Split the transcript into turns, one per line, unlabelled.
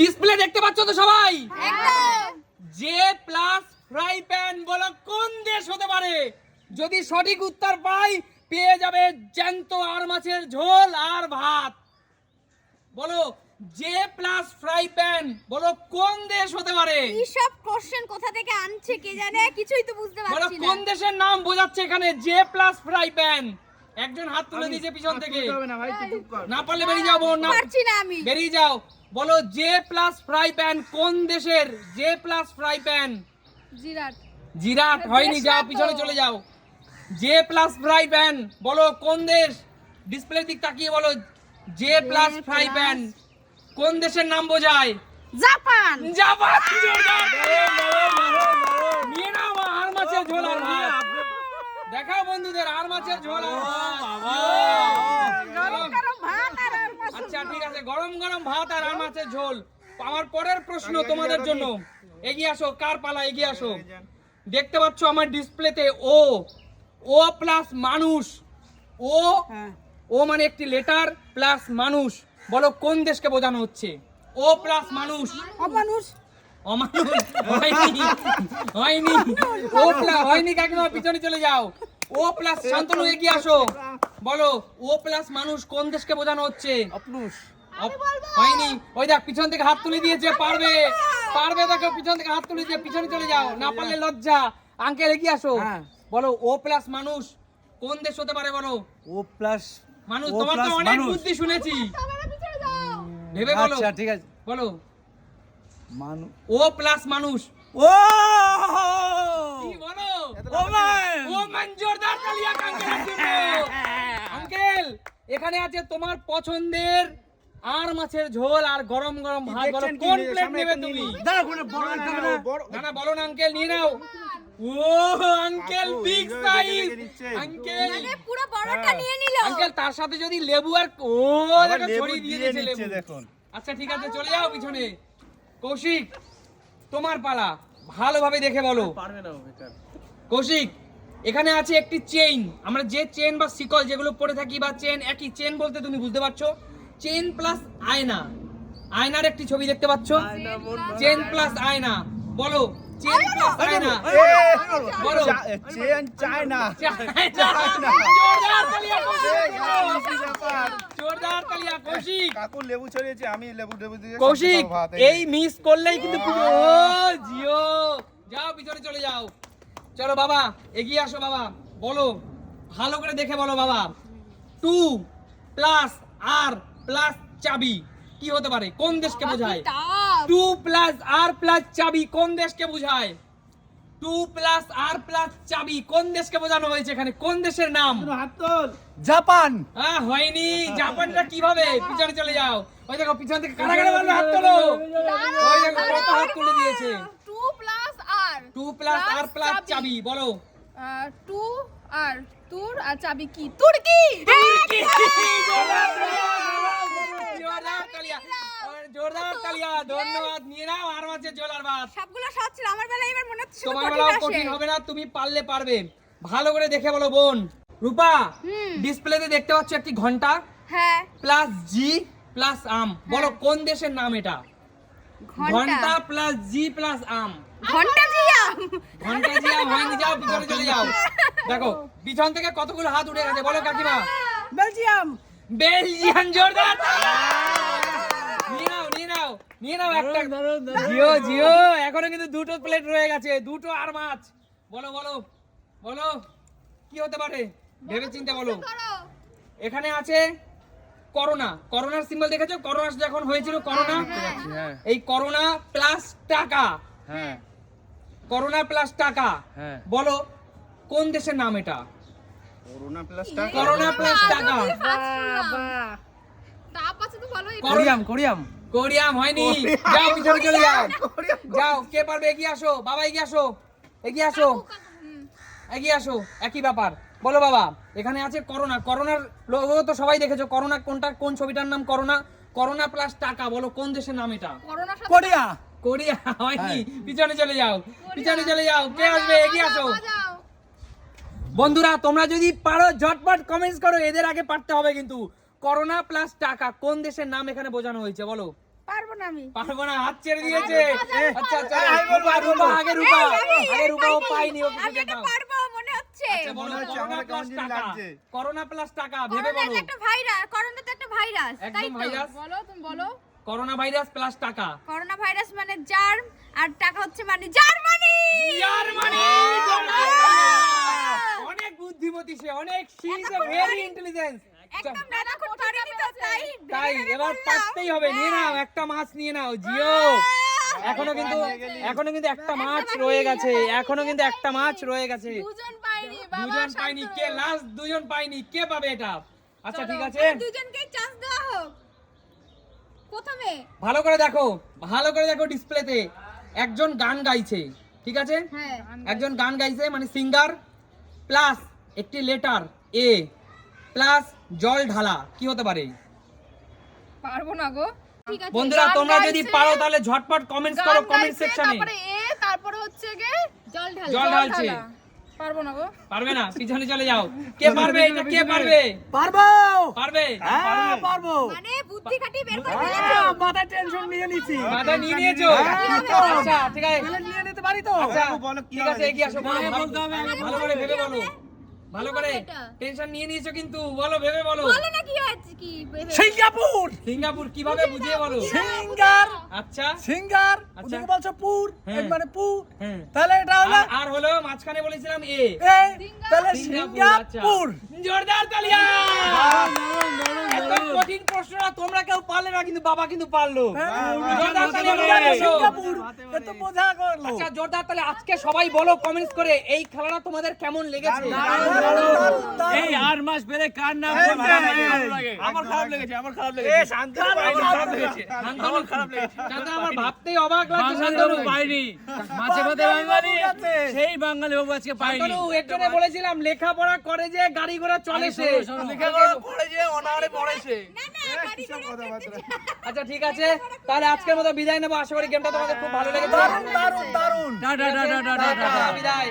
Display দেখতে পাচ্ছ তো সবাই? জে প্লাস ফ্রাই প্যান বলো কোন দেশ হতে পারে? যদি সঠিক উত্তর পাই পেয়ে যাবে জ্যান্ত আর মাছের ঝোল আর ভাত। বলো জে প্লাস ফ্রাই প্যান বলো কোন দেশ হতে পারে?
কি সব কোশ্চেন কোথা থেকে আনছে কে জানে? কিছুই তো বুঝতে পারছি না।
বলো কোন দেশের নাম বোঝাচ্ছে এখানে? জে প্লাস ফ্রাই প্যান একজন হাত তুলে দিয়েছে পিছন থেকে। না পারলে বেরিয়ে যাও না
পারছি না আমি।
বেরিয়ে যাও। বলো জে প্লাস ফ্রাই প্যান কোন দেশের? জে প্লাস ফ্রাই প্যান
জিরাট।
জিরাট হয়নি যাও পিছনে চলে যাও। জে প্লাস ফ্রাই প্যান বলো কোন দেশ? ডিসপ্লে দিক তাকিয়ে বলো জে প্লাস ফ্রাই প্যান কোন দেশের নাম বোঝায়?
জাপান।
জাপান! নিয়ে নাও আর মাছের ঝোল আর দেখাও বন্ধুদের আর মাছের ঝোল আর ভাত।
গরম গরম ভাত আর আর মাছ
আচ্ছা ঠিক আছে গরম গরম ভাত আর আর মাছের ঝোল। আমার পরের প্রশ্ন তোমাদের জন্য। এগিয়ে আসো কার পালা এগিয়ে আসো? দেখতে পাচ্ছ আমার ডিসপ্লেতে ও। ও প্লাস মানুষ। ও ও মানে একটি লেটার প্লাস মানুষ। বলো কোন দেশকে বোঝানো হচ্ছে? ও প্লাস মানুষ।
অমানুষ।
অমানুষ হয়নি। হয়নি। ও প্লাস হয়নি কাকিমা পিছনে চলে যাও। ও প্লাস শান্তনু এগিয়ে আসো। বলো ও প্লাস মানুষ কোন দেশকে বোঝানো হচ্ছে? হয়নি। ওই দেখ পিছন থেকে হাত তুলে দিয়েছে পারবে। পারবে দেখো পিছন থেকে হাত তুলে দিয়ে পিছনে চলে যাও না পারলে লজ্জা। আঙ্কেল এগিয়ে আসো।
হ্যাঁ।
বলো ও প্লাস মানুষ কোন দেশ হতে পারে বলো?
ও প্লাস
মানুষ তোমার তো অনেক বুদ্ধি শুনেছি। ভেবে বলো।
আচ্ছা ঠিক আছে।
বলো।
মানু
ও প্লাস মানুষ।
ও!
কি বলো? ও মঞ্জুরদার তালিয়া আঙ্কেলের জন্য আঙ্কেল এখানে আছে তোমার পছন্দের আর মাছের ঝোল আর গরম গরম ভাত বলো কোন প্লেট নেবে তুমি?
দাঁড়া, কোনো বড় আনতে হবে না।
না বলো না আঙ্কেল নিয়ে নাও। ও আঙ্কেল বিগ সাইজ আঙ্কেল
মানে পুরো বড়টা নিয়ে নিল।
আঙ্কেল তার সাথে যদি লেবু আর ও দেখো ছড়িয়ে দিয়ে
দিয়ে
দিয়েছে লেবু।
দেখুন।
আচ্ছা ঠিক আছে চলে যাও পিছনে। কৌশিক তোমার পালা। ভালোভাবে দেখে বলো। পারবে না কৌশিক এখানে আছে একটি চেইন আমরা যে চেন বা শিকল যেগুলো পরে থাকি বা চেন একই চেন বলতে তুমি বুঝতে পারছ? চেন প্লাস আয়না আয়নার একটি ছবি দেখতে পাচ্ছ চেন প্লাস আয়না বলো চেন প্লাস আয়না বলো
চেন চায় না
জোরদার তালিয়া কৌশিক। জোরদার তালিয়া কৌশিক
কাকু লেবু ছড়িয়েছে আমি লেবু লেবু দিয়ে
কৌশিক এই মিস করলেই কিন্তু পুরো ও জিও যাও পিছনে চলে যাও চলো বাবা এগিয়ে আসো বাবা বলো ভালো করে দেখে বলো বাবা টু প্লাস আর প্লাস চাবি। কি হতে পারে? কোন দেশকে বোঝায়? টু প্লাস আর প্লাস চাবি কোন দেশকে বোঝায়? টু প্লাস আর প্লাস চাবি কোন দেশকে বোঝানো হয়েছে এখানে? কোন দেশের নাম?
জাপান।
হ্যাঁ হয়নি। জাপানটা কীভাবে? পিছনে চলে যাও। ওই দেখো পিছন থেকে কারা কারা বলল হাত তোলো? ওই দেখো কত হাত তুলে দিয়েছে।
Two plus R.
Two plus R plus চাবি। বলো।
টু আর তুর আর চাবি কি? তুর্কি!
জোরদার জোরদার তালিয়া ধন্যবাদ। নিয়ে নাও আর মাঝে জোলার ভাত।
সবগুলো সহজ ছিল আমার বেলায় এবার মনে হচ্ছে
তোমার
কঠিন
কঠিন হবে না তুমি পারলে পারবে। ভালো করে দেখে বলো বোন। রূপা ডিসপ্লেতে দেখতে পাচ্ছ একটি ঘণ্টা?
হ্যাঁ।
প্লাস জি প্লাস আম। বলো কোন দেশের নাম এটা? ঘণ্টা।
ঘণ্টা
প্লাস জি প্লাস আম।
ঘণ্টা জিয়াম
ঘণ্টা জি আম হয়নি যাও পিছনে চলে যাও। দেখো পিছন থেকে কতগুলো হাত উঠে গেছে বলো কাকিমা।
বেলজিয়াম।
বেলজিয়ান জোরদার। নাও নিয়ে নাও একটা। জিও জিও এখনও কিন্তু দুটো প্লেট রয়ে গেছে দুটো আর মাছ। বলো বলো বলো কি হতে পারে? ভেবে চিন্তে বলো এখানে আছে করোনা। করোনার সিম্বল দেখেছ? করোনা যখন হয়েছিল করোনা
হ্যাঁ
এই করোনা প্লাস টাকা।
হ্যাঁ।
করোনা প্লাস টাকা।
হ্যাঁ।
বলো কোন দেশের নাম এটা?
করোনা প্লাস
করোনা প্লাস টাকা।
তাপ আছে তো ভালোই
কোরিয়াম কোরিয়াম।
কোরিয়াম হয়নি। যাও পিছনে চলে যাও। যাও কে পারবে এগিয়ে আসো। বাবা এগিয়ে আসো। এগিয়ে আসো। এগিয়ে আসো। একই ব্যাপার। বলো বাবা এখানে আছে করোনা। করোনার লোগো তো সবাই দেখেছ। করোনা কোনটা কোন ছবিটার নাম করোনা? করোনা প্লাস টাকা বলো কোন দেশের নাম এটা?
Corona
Korea.
কোরিয়া হয়নি। পিছনে চলে যাও। পিছনে চলে যাও। কে আসবে? এগিয়ে আসো। বন্ধুরা তোমরা যদি পারো ঝটপট কমেন্টস করো। এদের আগে পারতে হবে কিন্তু। করোনা প্লাস টাকা। কোন দেশের নাম এখানে বোঝানো হয়েছে বলো?
পারব না আমি।
পারব না হাত ছেড়ে দিয়েছে। আচ্ছা আচ্ছা রূপা, আগে রূপা আগে রূপা ও পাইনি ও কিছু
পারব মনে হচ্ছে।
আচ্ছা
মনে হচ্ছে
করোনা
আমার কেমন
প্লাস টাকা।
লাগছে।
করোনা প্লাস টাকা ভেবে বলো।
একটা ভাইরাস করোনা তো একটা ভাইরাস তাই তো? বলো তুমি বলো।
করোনা ভাইরাস প্লাস টাকা।
করোনা ভাইরাস মানে জার্ম আর টাকা হচ্ছে মানে জার্মানি
জার্মানি অনেক বুদ্ধিমতী সে অনেক শি ইজ ভেরি ইন্টেলিজেন্ট
একদম না খুব পারিনি তো তাই
এবার। হবে নিয়ে নাও
হ্যাঁ।
একটা মাছ নিয়ে নাও জিও। এখনও কিন্তু এখনও কিন্তু একটা মাছ রয়ে গেছে এখনও কিন্তু একটা মাছ রয়ে গেছে।
দুজন পাইনি
দুজন পাইনি কে লাস্ট দুজন পাইনি কে পাবে এটা? আচ্ছা ঠিক আছে।
দুজনকে চান্স দেওয়া হোক। প্রথমে।
ভালো করে দেখো ভালো করে দেখো ডিসপ্লেতে একজন গান গাইছে ঠিক আছে?
হ্যাঁ।
একজন গান গাইছে মানে সিঙ্গার প্লাস একটি লেটার এ প্লাস জল ঢালা কি হতে পারে?
পারব না গো।
বন্ধুরা তোমরা যদি পারো তাহলে ঝটপট কমেন্টস করো কমেন্ট সেকশনে
তারপরে এ তারপরে হচ্ছে গে জল ঢালা।
জল ঢালছে।
পারব না গো।
পারবে না? পিছনে চলে যাও। কে পারবে? এটা কে পারবে?
পারব!
পারবে?
হ্যাঁ পারব।
মানে বুদ্ধি খাটি বের করে
হ্যাঁ,
ফেলেছো।
মাথায় টেনশন নিয়ে নিচ্ছি
মাথা নিয়ে নিয়েছো?
হ্যাঁ,
আচ্ছা ঠিক আছে।
নিয়ে নিতে পারি তো?
আচ্ছা
বলো কি
আছে এগিয়ে আসো।
হবে,
ভালো করে ভেবে বলো। ভালো করে টেনশন নিয়ে নিয়েছো কিন্তু বলো ভেবে বলো।
বলো না কি হয়েছে কি
সিঙ্গাপুর!
সিঙ্গাপুর কীভাবে বুঝিয়ে বলো?
সিঙ্গার!
আচ্ছা।
সিঙ্গার!
আচ্ছা।
ওদিকে বলছো পুর
হ্যাঁ।
এর মানে পু
হ্যাঁ।
তাহলে এটা হলো
আর- হলো মাঝখানে বলেছিলাম এ।
তাহলে
সিঙ্গাপুর। আচ্ছা। জোরদার তালিয়া! কঠিন প্রশ্নটা তোমরা কেউ পারলে না কিন্তু বাবা কিন্তু পারল।
বোঝা করল
আচ্ছা জোরদার তাহলে আজকে সবাই বলো কমেন্টস করে এই খেলাটা তোমাদের কেমন লেগেছে?
আর মাস কার নাম আমার খারাপ লেগেছে আমার খারাপ লেগেছে।
শান্ত
খারাপ লেগেছে। আমার খারাপ লেগেছে।
শান্ত আমার ভাবতেই অবাক লাগছে শান্তনু
পাইনি। মাঝে মাঝে বাঙালি সেই বাঙালি বাবু আজকে পাইনি।
শান্তনু এর জন্য বলেছিলাম লেখাপড়া করে যে গাড়ি ঘোড়া চলে সে।
লেখাপড়া করে যে অনারে পড়েছে
না না
এ,
গাড়ি
কিসব
করে
কথাবার্তা?
আচ্ছা ঠিক আছে। তাহলে আজকের মতো বিদায় নেব। আশা করি গেমটা তোমাদের খুব ভালো লেগেছে।
দারুণ টাটা টাটা। টাটা
বিদায়।